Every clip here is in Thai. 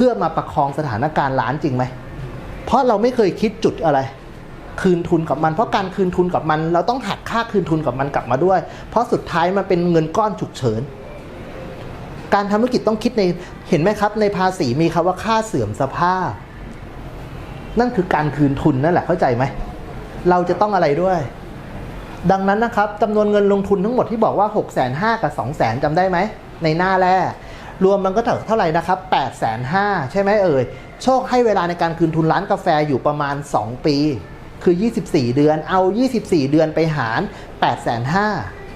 พื่อมาประคองสถานการณ์ร้านจริงไหม เพราะเราไม่เคยคิดจุดอะไร คืนทุนกับมัน เพราะการคืนทุนกับมัน เราต้องหักค่าคืนทุนกับมันกลับมาด้วย เพราะสุดท้ายมันเป็นเงินก้อนฉุกเฉิน การทำธุรกิจต้องคิดในเห็นไหมครับ ในภาษีมีคำว่าค่าเสื่อมสภาพ นั่นคือการคืนทุนนั่นแหละเข้าใจไหม เราจะต้องอะไรด้วย ดังนั้นนะครับจำนวนเงินลงทุนทั้งหมดที่บอกว่า 6 5 0 0 0กับ2 0 0 0 0 0จำได้ไหมในหน้าแรก รวมมันก็เท่าไหร่นะครับ8 5 0 0 0ใช่ไหมเอ่ย โชคให้เวลาในการคืนทุนร้านกาแฟอยู่ประมาณ 2 ปี คือ 24 เดือน เอา 24 เดือนไปหาร8 5 0 0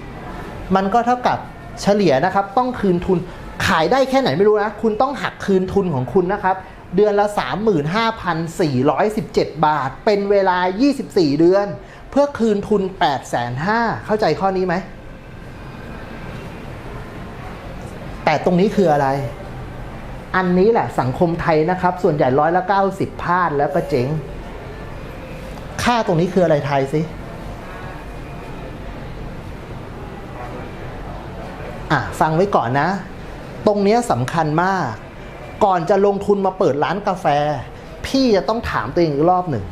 0มันก็เท่ากับเฉลี่ยนะครับต้องคืนทุนขายได้แค่ไหนไม่รู้นะ คุณต้องหักคืนทุนของคุณนะครับ เดือนละ 35,417 บาท เป็นเวลา 24 เดือน เพื่อคืนทุน 8 5 0 0 0เข้าใจข้อนี้ไหม แต่ตรงนี้คืออะไร อันนี้แหละสังคมไทยนะครับ ส่วนใหญ่ร้อยละ90พลาดแล้วก็เจ๊ง ค่าตรงนี้คืออะไรไทยสิอะฟังไว้ก่อนนะ ตรงเนี้ยสำคัญมาก ก่อนจะลงทุนมาเปิดร้านกาแฟ พี่จะต้องถามตัวเองอีกรอบหนึ่ง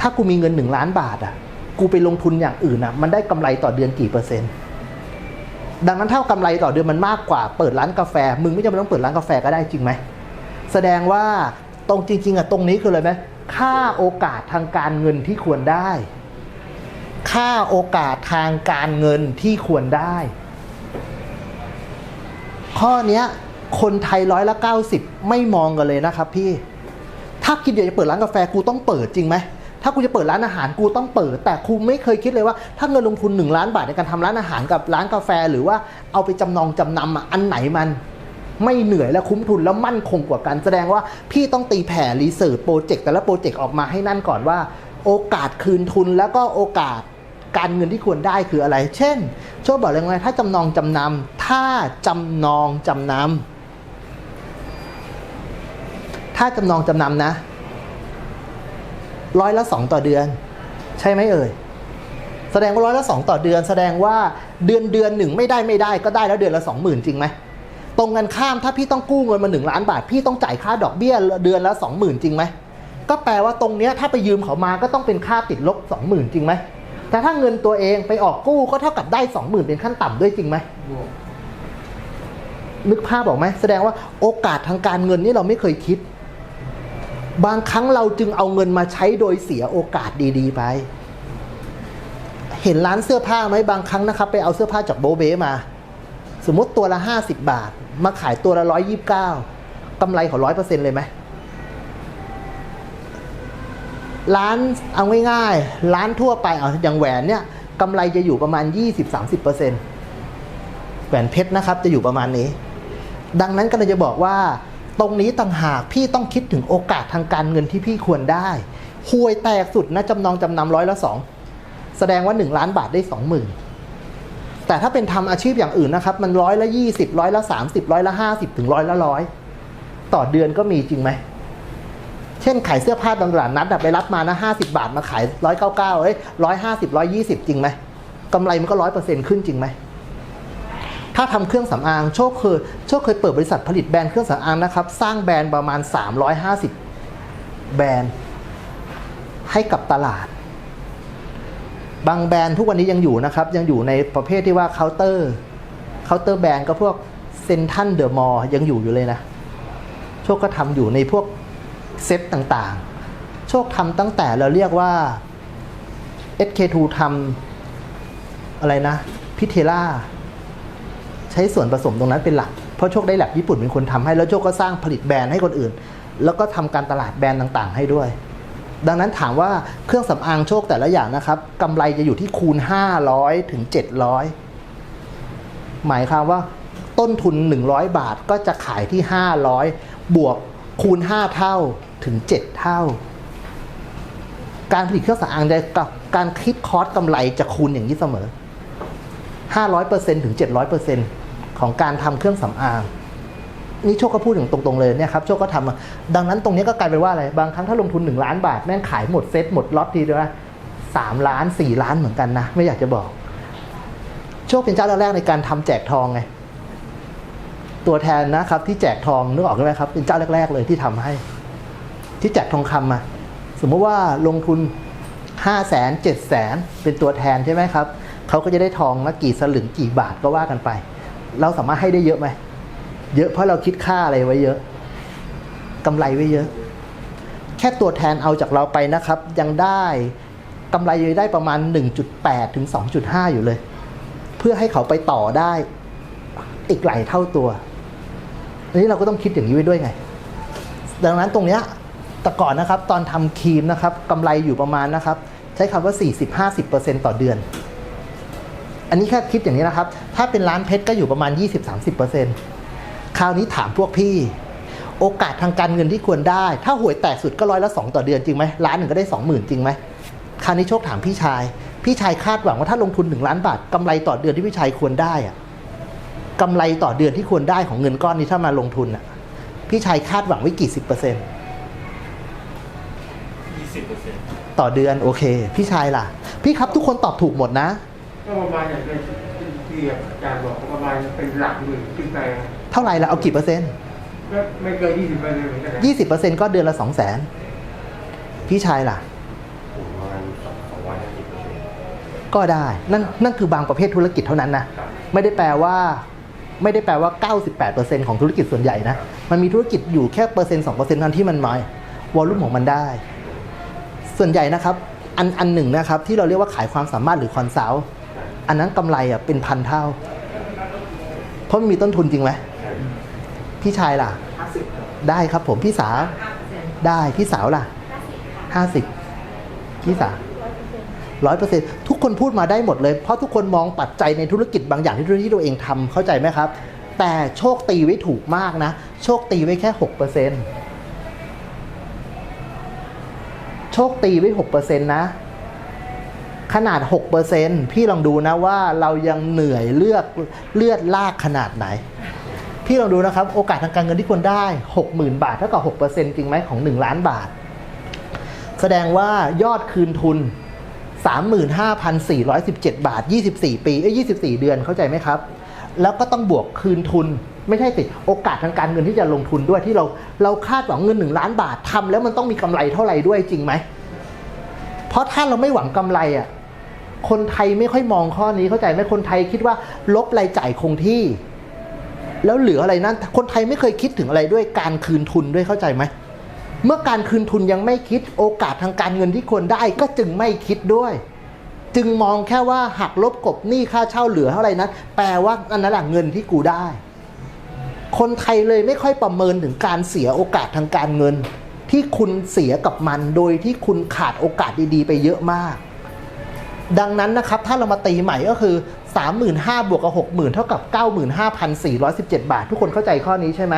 ถ้ากูมีเงินหนึ่งล้านบาทอะ กูไปลงทุนอย่างอื่นอะ มันได้กำไรต่อเดือนกี่เปอร์เซ็นต์ ดังนั้นถ้ากำไรต่อเดือนมันมากกว่าเปิดร้านกาแฟ มึงไม่จำเป็นต้องเปิดร้านกาแฟก็ได้จริงไหม แสดงว่าตรงจริง ๆอะตรงนี้คืออะไรไหมค่าโอกาสทางการเงินที่ควรได้ ค่าโอกาสทางการเงินที่ควรได้ ข้อเนี้ยคนไทยร้อยละ90 ไม่มองกันเลยนะครับพี่ ถ้าคิดอยากจะเปิดร้านกาแฟกูต้องเปิดจริงไหม ถ้ากูจะเปิดร้านอาหารกูต้องเปิด แต่ครูไม่เคยคิดเลยว่า ถ้าเงินลงทุน 1 ล้านบาทในการทำร้านอาหารกับร้านกาแฟ หรือว่าเอาไปจำนองจำนำอะอันไหนมันไม่เหนื่อยและคุ้มทุนแล้วมั่นคงกว่ากันแสดงว่าพี่ต้องตีแผ่รีเสิร์ชโปรเจกต์แต่ละโปรเจกต์ออกมาให้นั่นก่อนว่า โอกาสคืนทุนแล้วก็โอกาสการเงินที่ควรได้คืออะไร เช่นโชว์บอกเลยว่าถ้าจำนองจำนำถ้าจำนองจำนำถ้าจำนองจำนำนะ ร้อยละสองต่อเดือน ใช่ไหมเอ่ยแสดงว่าร้อยละสองต่อเดือน แสดงว่าเดือนเดือนหนึ่งไม่ได้ไม่ได้ก็ได้แล้วเดือนละสองหมื่นจริงไหมตรงกันข้ามถ้าพี่ต้องกู้เงินมาหนึ่งล้านบาท พี่ต้องจ่ายค่าดอกเบี้ยเดือนละสองหมื่นจริงไหมก็แปลว่าตรงเนี้ยถ้าไปยืมเขามาก็ต้องเป็นค่าติดลบสองหมื่นจริงไหมแต่ถ้าเงินตัวเองไปออกกู้ก็เท่ากับได้สองหมื่นเป็นขั้นต่ำด้วยจริงไหมนึกภาพบอกไหมแสดงว่าโอกาสทางการเงินนี่เราไม่เคยคิด บางครั้งเราจึงเอาเงินมาใช้โดยเสียโอกาสดีๆไป เห็นร้านเสื้อผ้าไหมบางครั้งนะครับ ไปเอาเสื้อผ้าจากโบเบมา สมมติตัวละ 50 บาท มาขายตัวละ 129กำไรของร้อยเปอร์เซ็นเลยไหมร้านเอาง่ายๆร้านทั่วไปเอาอย่างแหวนเนี่ยกำไรจะอยู่ประมาณ 20-30%แหวนเพชรนะครับจะอยู่ประมาณนี้ ดังนั้นก็เลยจะบอกว่า ตรงนี้ต่างหากพี่ต้องคิดถึงโอกาสทางการเงินที่พี่ควรได้ห่วยแตกสุดนะจำนองจำนำร้อยละสองแสดงว่า 1 ล้านบาทได้ 20,000 แต่ถ้าเป็นทำอาชีพอย่างอื่นนะครับ มันร้อยละ 20ร้อยละ 30ร้อยละ 50 ถึงร้อยละร้อยต่อเดือนก็มีจริงไหม เช่นขายเสื้อผ้าตามตลาดนัดไปรับมานะ50 บาทมาขาย 199เอ้ย150 120 จริงไหมกำไรมันก็ร้อยเปอร์เซ็นต์ขึ้นจริงไหม ถ้าทำเครื่องสำอางโชคเคยโชคเคยเปิดบริษัทผลิตแบรนด์เครื่องสำอางนะครับ สร้างแบรนด์ประมาณ 350 แบรนด์ ให้กับตลาด บางแบรนด์ทุกวันนี้ยังอยู่นะครับ ยังอยู่ในประเภทที่ว่าเคาน์เตอร์เคาน์เตอร์แบรนด์ก็พวกเซนทันเดอะมอลยังอยู่อยู่เลยนะ โชคก็ทำอยู่ในพวกเซตต่างๆ โชคทำตั้งแต่เราเรียกว่า SK2 ทำอะไรนะพิเทล่า ใช้ส่วนผสมตรงนั้นเป็นหลัก เพราะโชคได้แลบญี่ปุ่นเป็นคนทำให้ แล้วโชคก็สร้างผลิตแบรนด์ให้คนอื่น แล้วก็ทำการตลาดแบรนด์ต่างๆ ให้ด้วย ดังนั้นถามว่าเครื่องสำอางโชคแต่ละอย่างนะครับกำไรจะอยู่ที่คูณ 500ถึง700 หมายความว่าต้นทุน 100 บาทก็จะขายที่ 500 บวกคูณ 5 เท่าถึง 7 เท่า การผลิตเครื่องสำอางจะกับการคิดคอสกำไรจะคูณอย่างนี้เสมอ 500%ถึง 700% ของการทำเครื่องสำอางนี่โชคก็พูดถึงตรงๆเลยเนี่ยครับโชคก็ทำดังนั้นตรงนี้ก็กลายเป็นว่าอะไรบางครั้งถ้าลงทุน 1 ล้านบาทแม่งขายหมดเซ็ตหมดล็อตทีเดียวนะสามล้านสี่ล้านเหมือนกันนะไม่อยากจะบอก โชคเป็นเจ้าแรกๆในการทำแจกทองไงตัวแทนนะครับที่แจกทองนึกออกไหมครับเป็นเจ้าแรก ๆ เลยที่ทำให้ ที่แจกทองคำมาสมมติว่าลงทุนห้าแสนเจ็ดแสนเป็นตัวแทนใช่ไหมครับเขาก็จะได้ทองมากี่สลึงกี่บาทก็ว่ากันไป เราสามารถให้ได้เยอะไหมเยอะเพราะเราคิดค่าอะไรไว้เยอะกำไรไว้เยอะ แค่ตัวแทนเอาจากเราไปนะครับ ยังได้กำไรยังได้ประมาณ 1.8 ถึง 2.5 อยู่เลย เพื่อให้เขาไปต่อได้อีกหลายเท่าตัวอันนี้เราก็ต้องคิดอย่างนี้ไว้ด้วยไง ดังนั้นตรงเนี้ยแต่ก่อนนะครับตอนทำครีมนะครับกำไรอยู่ประมาณนะครับ ใช้คำว่า 40-50%ต่อเดือน อันนี้แค่คิดอย่างนี้นะครับ ถ้าเป็นร้านเพชรก็อยู่ประมาณ 20-30%คราวนี้ถามพวกพี่ โอกาสทางการเงินที่ควรได้ ถ้าหวยแตกสุดก็ร้อยละสองต่อเดือนจริงไหมล้านหนึ่งก็ได้สองหมื่นจริงไหมคราวนี้โชคถามพี่ชาย พี่ชายคาดหวังว่าถ้าลงทุนหนึ่งล้านบาทกำไรต่อเดือนที่พี่ชายควรได้อะกำไรต่อเดือนที่ควรได้ของเงินก้อนนี้ถ้ามาลงทุนอะพี่ชายคาดหวังไว้กี่สิบเปอร์เซ็นต์ยี่สิบเปอร์เซ็นต์ต่อเดือนโอเค พี่ชายล่ะ พี่ครับทุกคนตอบถูกหมดนะ ก็ประมาณอย่างที่ที่อาจารย์บอกก็ประมาณเป็นหลักหมื่นขึ้นไปเท่าไหร่ละเอากี่เปอร์เซ็นต์ก็ไม่เกินยี่สิบเปอร์เซ็นต์เหมือนกันนะยี่สิบเปอร์เซ็นต์ก็เดือนละสองแสนพี่ชายล่ะผมประมาณสองสองร้อยห้าสิบเปอร์เซ็นต์ก็ได้นั่นนั่นคือบางประเภทธุรกิจเท่านั้นนะไม่ได้แปลว่าไม่ได้แปลว่า 98%ของธุรกิจส่วนใหญ่นะ มันมีธุรกิจอยู่แค่เปอร์เซ็นต์สองเปอร์เซ็นต์นั้นที่มันน้อยวอลลุ่มของมันได้ ส่วนใหญ่นะครับ อันอันหนึ่งนะครับ ที่เราเรียกว่าขายความสามารถหรือคอนซัลท์ อันนั้นกำไรอะเป็นพันเท่า เพราะมันมีต้นทุนจริงไหมพี่ชายล่ะ ได้ครับผมพี่สาว ได้พี่สาวล่ะห้าสิบพี่สาวร้อยเปอร์เซ็นทุกคนพูดมาได้หมดเลย เพราะทุกคนมองปัจจัยในธุรกิจบางอย่างที่ที่ตัวเองทำเข้าใจไหมครับ แต่โชคตีไว้ถูกมากนะ โชคตีไว้แค่หกเปอร์เซ็นโชคตีไว้หกเปอร์เซ็นนะ ขนาดหกเปอร์เซ็นพี่ลองดูนะว่าเรายังเหนื่อยเลือกเลือดลากขนาดไหน พี่ลองดูนะครับโอกาสทางการเงินที่ควรได้หกหมื่นบาทเท่ากับหกเปอร์เซ็นจริงไหมของหนึ่งล้านบาท แสดงว่ายอดคืนทุน 35,417 บาท 24 ปีเอ้ย24 เดือนเข้าใจไหมครับ แล้วก็ต้องบวกคืนทุนไม่ใช่สิโอกาสทางการเงินที่จะลงทุนด้วยที่เราเราคาดหวังเงิน 1 ล้านบาททำแล้วมันต้องมีกำไรเท่าไหร่ด้วยจริงไหม เพราะถ้าเราไม่หวังกำไรอะ คนไทยไม่ค่อยมองข้อนี้เข้าใจไหมคนไทยคิดว่าลบรายจ่ายคงที่ แล้วเหลืออะไรนั้น คนไทยไม่เคยคิดถึงอะไรด้วยการคืนทุนด้วยเข้าใจไหมเมื่อการคืนทุนยังไม่คิดโอกาสทางการเงินที่ควรได้ก็จึงไม่คิดด้วย จึงมองแค่ว่าหักลบกบหนี้ค่าเช่าเหลือเท่าไหร่นั้น แปลว่าอันนั้นแหละเงินที่กูได้ คนไทยเลยไม่ค่อยประเมินถึงการเสียโอกาสทางการเงิน ที่คุณเสียกับมันโดยที่คุณขาดโอกาสดีๆ ไปเยอะมาก ดังนั้นนะครับถ้าเรามาตีใหม่ก็คือ 35,000บวกกับ60,000 เท่ากับ 95,417 บาท ทุกคนเข้าใจข้อนี้ใช่ไหม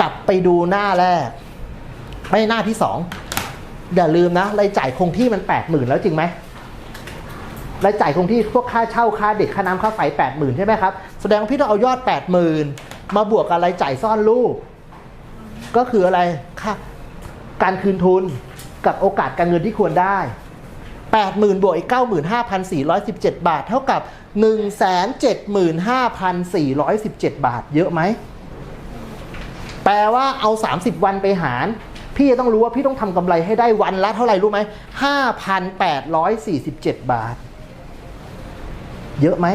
กลับไปดูหน้าแรก ไม่หน้าที่สองอย่าลืมนะรายจ่ายคงที่มันแปดหมื่นแล้วจริงไหมรายจ่ายคงที่พวกค่าเช่าค่าเด็กค่าน้ำค่าไฟแปดหมื่นใช่ไหมครับ แสดงว่าพี่ต้องเอายอดแปดหมื่นมาบวกกับรายจ่ายซ่อนลูกก็คืออะไรค่าการคืนทุนกับโอกาสการเงินที่ควรได้ แปดหมื่นบวกอีกเก้าหมื่นห้าพันสี่ร้อยสิบเจ็ดบาท เท่ากับหนึ่งแสนเจ็ดหมื่นห้าพันสี่ร้อยสิบเจ็ดบาท เยอะไหม แปลว่าเอา 30 วันไปหาร พี่จะต้องรู้ว่าพี่ต้องทำกำไรให้ได้วันละเท่าไหร่รู้ไหม 5,847 บาท เยอะไหม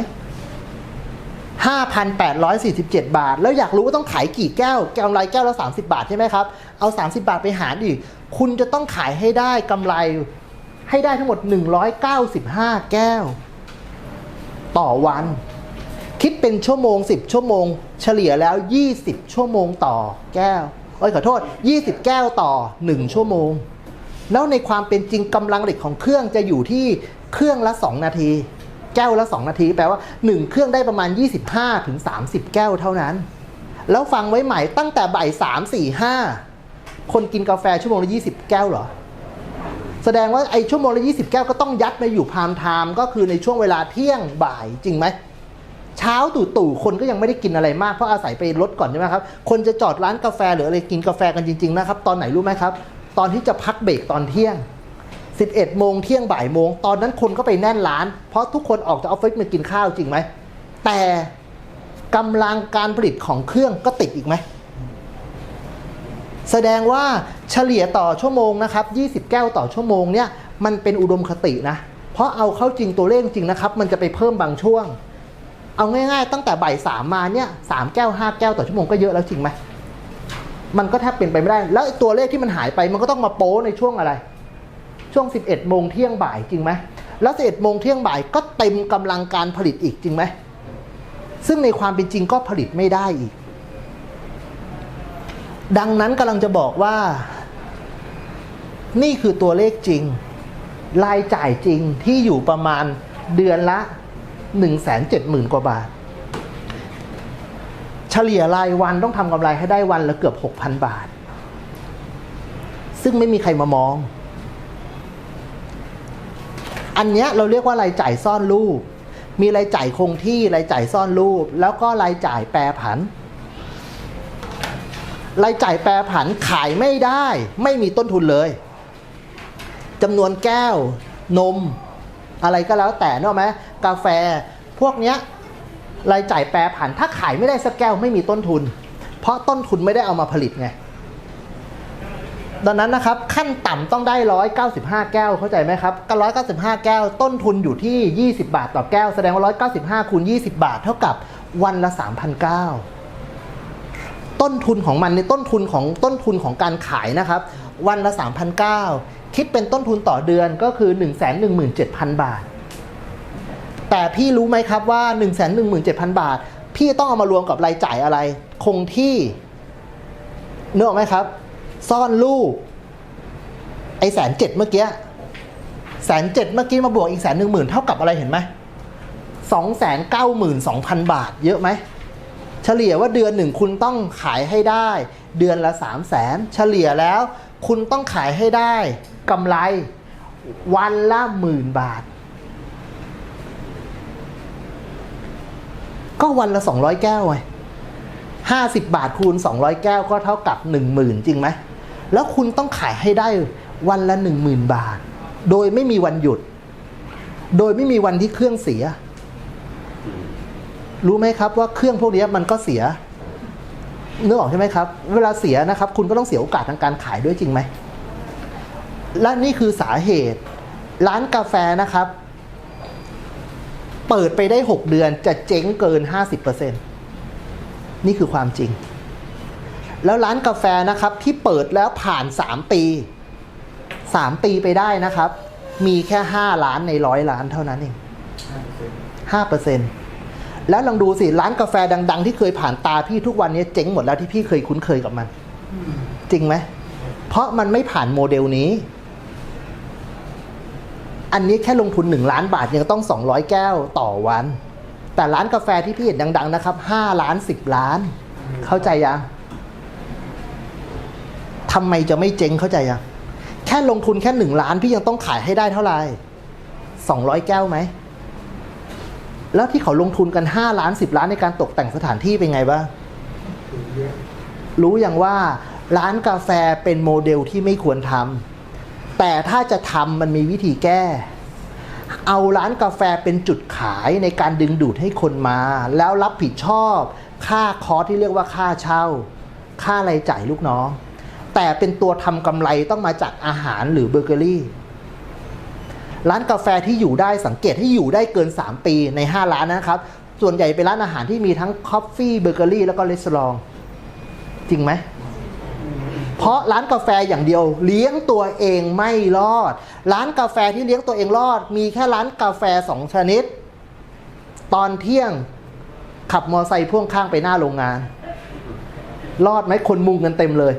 5,847 บาท แล้วอยากรู้ว่าต้องขายกี่แก้วกำไรแก้วละ 30 บาทใช่ไหมครับ เอา 30 บาทไปหารอีก คุณจะต้องขายให้ได้กำไร ให้ได้ทั้งหมด 195 แก้ว ต่อวัน คิดเป็นชั่วโมง 10 ชั่วโมง เฉลี่ยแล้ว 20 ชั่วโมงต่อแก้วเอ้ยขอโทษ 20 แก้วต่อ 1 ชั่วโมง แล้วในความเป็นจริงกำลังเหล็กของเครื่องจะอยู่ที่เครื่องละ 2 นาที แก้วละ 2 นาที แปลว่า 1 เครื่องได้ประมาณ 25ถึง30แก้วเท่านั้น แล้วฟังไว้ใหม่ตั้งแต่บ่าย3 4 5 คนกินกาแฟชั่วโมงละ 20 แก้วเหรอ แสดงว่าไอ้ชั่วโมงละ20แก้วก็ต้องยัดมาอยู่พามไทม์ก็คือในช่วงเวลาเที่ยงบ่ายจริงไหมเช้าตู่ตู่คนก็ยังไม่ได้กินอะไรมากเพราะอาศัยไปลดก่อนใช่ไหมครับคนจะจอดร้านกาแฟหรืออะไรกินกาแฟกันจริงๆนะครับตอนไหนรู้ไหมครับ ตอนที่จะพักเบรกตอนเที่ยง 11โมงเที่ยงบ่ายโมงตอนนั้นคนก็ไปแน่นร้าน เพราะทุกคนออกจากออฟฟิศมากินข้าวจริงไหมแต่กำลังการผลิตของเครื่องก็ติดอีกไหม แสดงว่าเฉลี่ยต่อชั่วโมงนะครับ20 แก้วต่อชั่วโมงเนี่ยมันเป็นอุดมคตินะ เพราะเอาเข้าจริงตัวเลขจริงนะครับ มันจะไปเพิ่มบางช่วง เอาง่ายๆ ตั้งแต่บ่ายสามมาเนี่ยสามแก้วห้าแก้วต่อชั่วโมงก็เยอะแล้วจริงไหมมันก็แทบเป็นไปไม่ได้ แล้วตัวเลขที่มันหายไปมันก็ต้องมาโป้ในช่วงอะไร ช่วง 11โมงเที่ยงบ่ายจริงไหมแล้ว11โมงเที่ยงบ่ายก็เต็มกำลังการผลิตอีกจริงไหมซึ่งในความเป็นจริงก็ผลิตไม่ได้อีก ดังนั้นกำลังจะบอกว่า นี่คือตัวเลขจริง รายจ่ายจริงที่อยู่ประมาณเดือนละ 170,000 กว่าบาท เฉลี่ยรายวันต้องทำกำไรให้ได้วันละเกือบ 6,000 บาท ซึ่งไม่มีใครมามอง อันเนี้ยเราเรียกว่ารายจ่ายซ่อนรูป มีรายจ่ายคงที่รายจ่ายซ่อนรูป แล้วก็รายจ่ายแปรผัน รายจ่ายแปรผันขายไม่ได้ ไม่มีต้นทุนเลยจำนวนแก้วนม อะไรก็แล้วแต่นออกไหมกาแฟพวกเนี้ยรายจ่ายแปรผันถ้าขายไม่ได้สักแก้วไม่มีต้นทุน เพราะต้นทุนไม่ได้เอามาผลิตไงดังนั้นนะครับขั้นต่ำต้องได้ 195 แก้วเข้าใจไหมครับก็195 แก้วต้นทุนอยู่ที่ 20 บาทต่อแก้ว แสดงว่า 195คูณ20 บาท เท่ากับวันละ 3,900 ต้นทุนของมันในต้นทุนของต้นทุนของการขายนะครับ วันละ 3,900 คิดเป็นต้นทุนต่อเดือนก็คือ 117,000 บาท แต่พี่รู้ไหมครับว่า 117,000 บาท พี่ต้องเอามารวมกับรายจ่ายอะไร คงที่เนื้อไหมครับ ซ่อนลูกไอ้แสนเจ็ดเมื่อกี้แสนเจ็ดเมื่อกี้มาบวกอีกแสนหนึ่งหมื่นเท่ากับอะไรเห็นไหมสองแสนเก้าหมื่นสองพันบาท เยอะไหม เฉลี่ยว่าเดือนหนึ่งคุณต้องขายให้ได้ เดือนละสามแสนเฉลี่ยแล้วคุณต้องขายให้ได้กำไรวันละหมื่นบาท ก็วันละสองร้อยแก้วไงห้าสิบบาทคูณสองร้อยแก้วก็เท่ากับหนึ่งหมื่นจริงไหม แล้วคุณต้องขายให้ได้วันละหนึ่งหมื่นบาท โดยไม่มีวันหยุด โดยไม่มีวันที่เครื่องเสีย รู้ไหมครับว่าเครื่องพวกนี้มันก็เสียนึกออกใช่ไหมครับ เวลาเสียนะครับ คุณก็ต้องเสียโอกาสทางการขายด้วยจริงไหม และนี่คือสาเหตุ ร้านกาแฟนะครับ เปิดไปได้ 6 เดือนจะเจ๊งเกิน 50%นี่คือความจริง แล้วร้านกาแฟนะครับที่เปิดแล้วผ่าน 3 ปี 3 ปีไปได้นะครับ มีแค่ 5 ล้านในร้อยล้านเท่านั้นเอง5% แล้วลองดูสิร้านกาแฟดัง ๆ ที่เคยผ่านตาพี่ทุกวันนี้เจ๊งหมดแล้วที่พี่เคยคุ้นเคยกับมัน จริงไหม เพราะมันไม่ผ่านโมเดลนี้ อันนี้แค่ลงทุน 1 ล้านบาทยังต้อง 200 แก้วต่อวัน แต่ร้านกาแฟที่พี่เห็นดัง ๆ นะครับ 5 ล้าน 10 ล้าน เข้าใจยังทำไมจะไม่เจ๊งเข้าใจยังแค่ลงทุนแค่ 1 ล้านพี่ยังต้องขายให้ได้เท่าไหร่200 แก้วไหม แล้วที่เขาลงทุนกัน 5 ล้าน 10 ล้านในการตกแต่งสถานที่เป็นไงบ้าง รู้อย่างว่าร้านกาแฟเป็นโมเดลที่ไม่ควรทำแต่ถ้าจะทำมันมีวิธีแก้ เอาร้านกาแฟเป็นจุดขายในการดึงดูดให้คนมา แล้วรับผิดชอบ ค่าคอร์สที่เรียกว่าค่าเช่า ค่ารายจ่ายลูกน้อง แต่เป็นตัวทำกำไรต้องมาจากอาหารหรือเบเกอรี่ ร้านกาแฟที่อยู่ได้สังเกตให้อยู่ได้เกิน 3 ปีใน 5 ร้านนะครับ ส่วนใหญ่เป็นร้านอาหารที่มีทั้งคอฟฟี่เบเกอรี่แล้วก็รีสอร์ทจริงไหมเพราะร้านกาแฟอย่างเดียวเลี้ยงตัวเองไม่รอด ร้านกาแฟที่เลี้ยงตัวเองรอด มีแค่ร้านกาแฟสองชนิด ตอนเที่ยงขับมอไซค์พ่วงข้างไปหน้าโรงงาน รอดไหมคนมุงกันเต็มเลย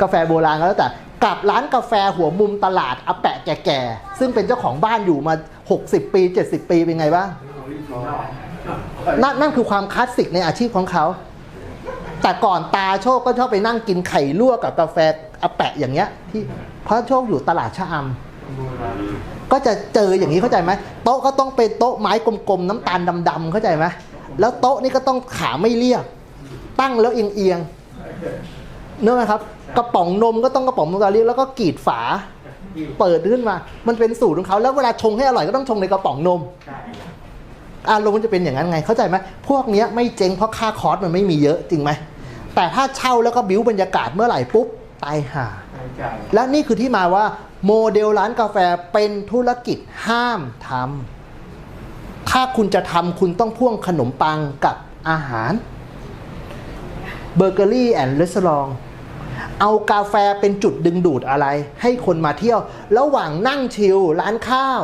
กาแฟโบราณก็แล้วแต่ กับร้านกาแฟหัวมุมตลาดอาแปะแก่ๆ ซึ่งเป็นเจ้าของบ้านอยู่มา 60 ปี 70 ปีเป็นไงบ้างนั่นนั่นคือความคลาสสิกในอาชีพของเขา แต่ก่อนตาโชคก็ชอบไปนั่งกินไข่ลวกกับกาแฟอาแปะอย่างเงี้ย ที่เพราะโชคอยู่ตลาดชะอำก็จะเจออย่างนี้เข้าใจไหมโต๊ะก็ต้องเป็นโต๊ะไม้กลมๆ น้ำตาลดำๆเข้าใจไหมแล้วโต๊ะนี่ก็ต้องขาไม่เรียบตั้งแล้วเอียงๆเนื้อไหมครับ กระป๋องนมก็ต้องกระป๋องนมตาเรียบแล้วก็กรีดฝา เปิดขึ้นมา มันเป็นสูตรของเขาแล้วเวลาชงให้อร่อยก็ต้องชงในกระป๋องนมอารมณ์มันจะเป็นอย่างนั้นไงเข้าใจไหมพวกเนี้ยไม่เจ๊งเพราะค่าคอร์สมันไม่มีเยอะจริงไหมแต่ถ้าเช่าแล้วก็บิ้วบรรยากาศเมื่อไหร่ปุ๊บตายห่ารายจ่ายและนี่คือที่มาว่าโมเดลร้านกาแฟเป็นธุรกิจห้ามทำถ้าคุณจะทำคุณต้องพ่วงขนมปังกับอาหารเบเกอรี่แอนด์รีสอร์ท เอากาแฟเป็นจุดดึงดูดอะไร ให้คนมาเที่ยว ระหว่างนั่งชิลร้านข้าว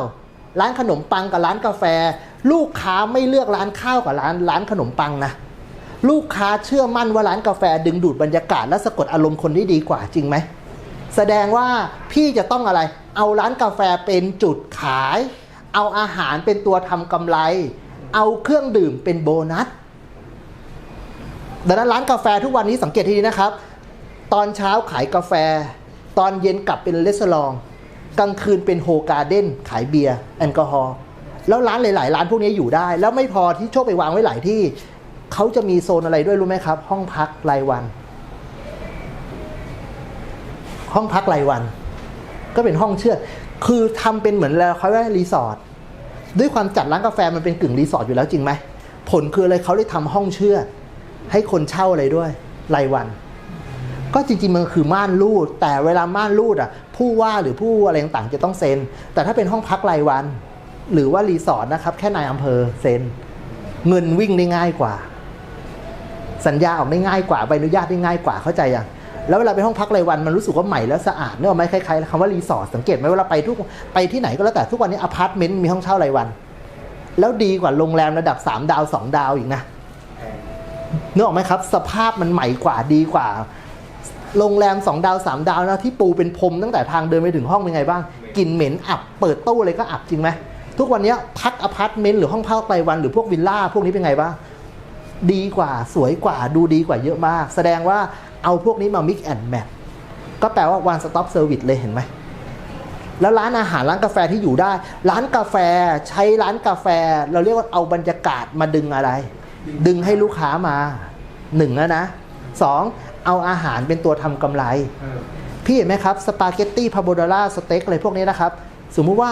ร้านขนมปังกับร้านกาแฟ ลูกค้าไม่เลือกร้านข้าวกับร้านร้านขนมปังนะลูกค้าเชื่อมั่นว่าร้านกาแฟดึงดูดบรรยากาศและสะกดอารมณ์คนได้ดีกว่าจริงไหมแสดงว่าพี่จะต้องอะไร เอาร้านกาแฟเป็นจุดขาย เอาอาหารเป็นตัวทำกำไร เอาเครื่องดื่มเป็นโบนัสดังนั้นร้านกาแฟทุกวันนี้สังเกตให้ดีนะครับ ตอนเช้าขายกาแฟ ตอนเย็นกลับเป็นเลสลองกลางคืนเป็นโฮการ์เด้นขายเบียร์แอลกอฮอล์แล้วร้านหลาย ๆ ร้านพวกนี้อยู่ได้ แล้วไม่พอที่โชคไปวางไว้หลายที่เขาจะมีโซนอะไรด้วยรู้ไหมครับ ห้องพักรายวัน ห้องพักรายวัน ก็เป็นห้องเชื่อดคือทำเป็นเหมือนแล้วเขาเรียกว่ารีสอร์ทด้วยความจัดร้านกาแฟมันเป็นกึ่งรีสอร์ทอยู่แล้วจริงไหมผลคืออะไรเขาได้ทำห้องเชื่อ ให้คนเช่าอะไรด้วย รายวัน ก็จริงๆมันคือม่านรูด แต่เวลาม่านรูดอะผู้ว่าหรือผู้อะไรต่างๆจะต้องเซ็น แต่ถ้าเป็นห้องพักรายวัน หรือว่ารีสอร์ทนะครับแค่นายอำเภอเซ็น เงินวิ่งได้ง่ายกว่า สัญญาออกได้ง่ายกว่าใบอนุญาตได้ง่ายกว่าเข้าใจยังแล้วเวลาไปห้องพักรายวันมันรู้สึกว่าใหม่แล้วสะอาดเนกอะไหมคล้ายๆคำว่ารีสอร์ทสังเกตไหมเวลาไปทุกไปที่ไหนก็แล้วแต่ทุกวันนี้อพาร์ตเมนต์มีห้องเช่ารายวัน แล้วดีกว่าโรงแรมระดับ 3 ดาว 2 ดาวอีกนะแพงนึกออกไหมครับ สภาพมันใหม่กว่าดีกว่า โรงแรม 2 ดาว 3 ดาวนะที่ปูเป็นพรมตั้งแต่ทางเดินไปถึงห้องเป็นไงบ้างกลิ่นเหม็นอับ เปิดตู้เลยก็อับจริงไหมทุกวันนี้พักอพาร์ตเมนต์หรือห้องพักรายวันหรือพวกวิลล่าพวกนี้เป็นไงบ้างดีกว่าสวยกว่าดูดีกว่าเยอะมาก แสดงว่าเอาพวกนี้มา mix and match ก็แปลว่า one stop service เลยเห็นไหมแล้วร้านอาหารร้านกาแฟที่อยู่ได้ ร้านกาแฟใช้ร้านกาแฟ เราเรียกว่าเอาบรรยากาศมาดึงอะไร ดึงให้ลูกค้ามาหนึ่งแล้วนะสอง เอาอาหารเป็นตัวทำกำไรเออพี่เห็นไหมครับ สปาเกตตี้พาโบดาร่าสเต็กอะไรพวกนี้นะครับ สมมุติว่า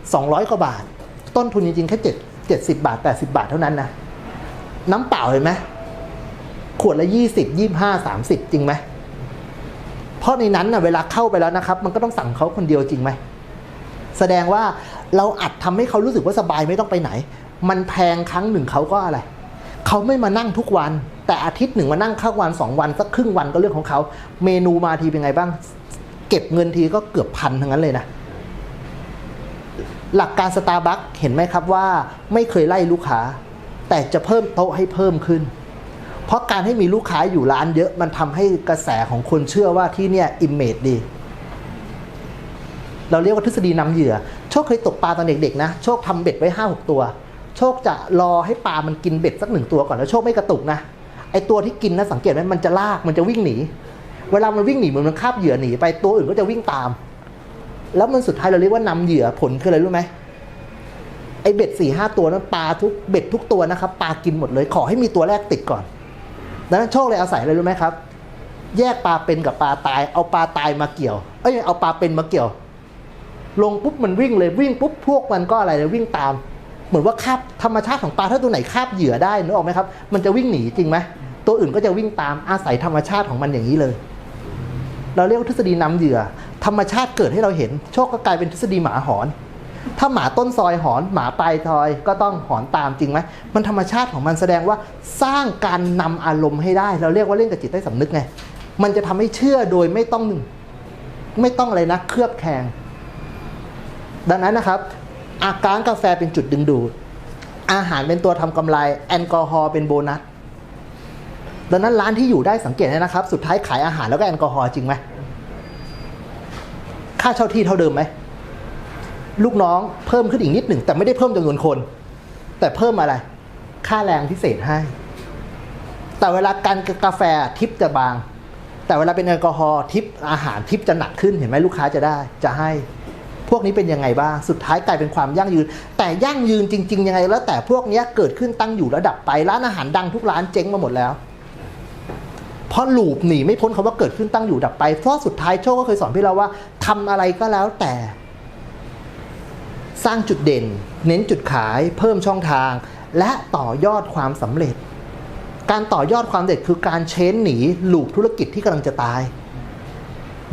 200 กว่าบาท ต้นทุนจริงๆ แค่7 70 บาท 80 บาทเท่านั้นนะ น้ำเปล่าเห็นไหมขวดละ 20 25 30 จริงไหม เพราะในนั้นนะเวลาเข้าไปแล้วนะครับ มันก็ต้องสั่งเขาคนเดียวจริงไหม แสดงว่าเราอัดทำให้เขารู้สึกว่าสบายไม่ต้องไปไหน มันแพงครั้งหนึ่งเขาก็อะไร เขาไม่มานั่งทุกวัน แต่อาทิตย์หนึ่งมานั่งข้างวันสองวันสักครึ่งวันก็เรื่องของเขา เมนูมาทีเป็นไงบ้าง เก็บเงินทีก็เกือบพันทั้งนั้นเลยนะ หลักการสตาร์บัคเห็นไหมครับว่าไม่เคยไล่ลูกค้า แต่จะเพิ่มโต๊ะให้เพิ่มขึ้น เพราะการให้มีลูกค้าอยู่ร้านเยอะมันทำให้กระแสของคนเชื่อว่าที่เนี่ยอิมเมจดีเราเรียกว่าทฤษฎีนำเหยื่อ โชคเคยตกปลาตอนเด็กๆนะ โชคทำเบ็ดไว้ห้าหกตัว โชคจะรอให้ปลามันกินเบ็ดสักหนึ่งตัวก่อนแล้วโชคไม่กระตุกนะ ไอตัวที่กินนะสังเกตไหมมันจะลากมันจะวิ่งหนี เวลามันวิ่งหนีเหมือนมันคาบเหยื่อหนีไปตัวอื่นก็จะวิ่งตาม แล้วมันสุดท้ายเราเรียกว่านำเหยื่อผลคืออะไรรู้ไหมไอเบ็ดสี่ห้าตัวนั้นปลาทุกเบ็ดทุกตัวนะครับปลากินหมดเลยขอให้มีตัวแรกติดก่อนดังนั้นโชคเลยอาศัยอะไรรู้ไหมครับ แยกปลาเป็นกับปลาตาย เอาปลาตายมาเกี่ยว เอ้ยเอาปลาเป็นมาเกี่ยว ลงปุ๊บมันวิ่งเลยวิ่งปุ๊บพวกมันก็อะไรเลยวิ่งตาม เหมือนว่าคาบธรรมชาติของปลาถ้าตัวไหนคาบเหยื่อได้นึกออกไหมครับ มันจะวิ่งหนีจริงไหม ตัวอื่นก็จะวิ่งตามอาศัยธรรมชาติของมันอย่างนี้เลย เราเรียกว่าทฤษฎีนำเหยื่อ ธรรมชาติเกิดให้เราเห็น โชคก็กลายเป็นทฤษฎีหมาหอน ถ้าหมาต้นซอยหอน หมาปลายซอยก็ต้องหอนตามจริงไหมมันธรรมชาติของมันแสดงว่าสร้างการนำอารมณ์ให้ได้ เราเรียกว่าเล่นกับจิตใต้สำนึกไงมันจะทำให้เชื่อโดยไม่ต้องไม่ต้องอะไรนะเคลือบแคลงดังนั้นนะครับ อาการกาแฟเป็นจุดดึงดูดอาหารเป็นตัวทำกำไร แอลกอฮอล์เป็นโบนัส ดังนั้นร้านที่อยู่ได้สังเกตนะครับ สุดท้ายขายอาหารแล้วก็แอลกอฮอล์จริงไหมค่าเช่าที่เท่าเดิมไหมลูกน้องเพิ่มขึ้นอีกนิดหนึ่งแต่ไม่ได้เพิ่มจำนวนคน แต่เพิ่มอะไร ค่าแรงพิเศษให้ แต่เวลาการกาแฟทิปจะบาง แต่เวลาเป็นแอลกอฮอล์ทิปอาหารทิปจะหนักขึ้นเห็นไหมลูกค้าจะได้ จะให้ พวกนี้เป็นยังไงบ้างสุดท้ายกลายเป็นความยั่งยืน แต่ยั่งยืนจริง ๆ ยังไง แล้วแต่พวกนี้เกิดขึ้นตั้งอยู่ระดับไปร้านอาหารดังทุกร้านเจ๊งมาหมดแล้ว เพราะลูปหนีไม่พ้นคาว่าเกิดขึ้นตั้งอยู่ดับไป เพราะสุดท้ายโชคก็เคยสอนพี่เราว่าทำอะไรก็แล้วแต่ สร้างจุดเด่น เน้นจุดขาย เพิ่มช่องทาง และต่อยอดความสำเร็จ การต่อยอดความสำเร็จคือการเช้นหนีลูปธุรกิจที่กำลังจะตาย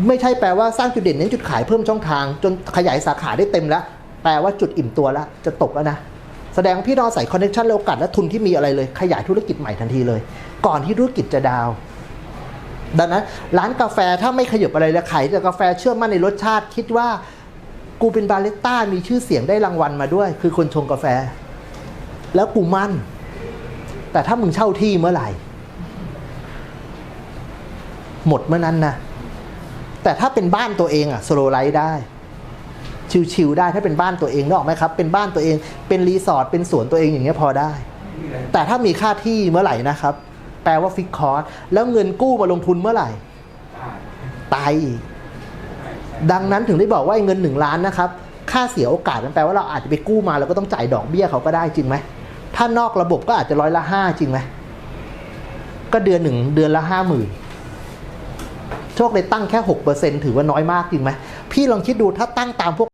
ไม่ใช่แปลว่าสร้างจุดเด่นเน้นจุดขายเพิ่มช่องทาง จนขยายสาขาได้เต็มแล้วแปลว่าจุดอิ่มตัวแล้วจะตกแล้วนะแสดงพี่รอใส่คอนเนคชันและโอกาสและทุนที่มีอะไรเลย ขยายธุรกิจใหม่ทันทีเลย ก่อนที่ธุรกิจจะดาว ดังนั้นร้านกาแฟถ้าไม่ขยับอะไรเลยขายแต่กาแฟเชื่อมั่นในรสชาติ คิดว่ากูเป็นบาริสต้ามีชื่อเสียงได้รางวัลมาด้วย คือคนชงกาแฟ แล้วกูมั่น แต่ถ้ามึงเช่าที่เมื่อไหร่ หมดเมื่อนั้นนะแต่ถ้าเป็นบ้านตัวเองอะสโลไลท์ได้ชิวๆได้ถ้าเป็นบ้านตัวเองนึกออกไหมครับ เป็นบ้านตัวเองเป็นรีสอร์ทเป็นสวนตัวเองอย่างเงี้ยพอได้ แต่ถ้ามีค่าที่เมื่อไหร่นะครับ แปลว่าฟิกคอร์สแล้วเงินกู้มาลงทุนเมื่อไหร่ ตายอีก ดังนั้นถึงได้บอกว่าไอ้เงินหนึ่งล้านนะครับ ค่าเสียโอกาสมันแปลว่าเราอาจจะไปกู้มาแล้วก็ต้องจ่ายดอกเบี้ยเขาก็ได้จริงไหม ถ้านอกระบบก็อาจจะร้อยละห้าจริงไหม ก็เดือนหนึ่งเดือนละห้าหมื่นโชคเลยตั้งแค่หกเปอร์เซ็นถือว่าน้อยมากจริงไหม พี่ลองคิดดูถ้าตั้งตามพวก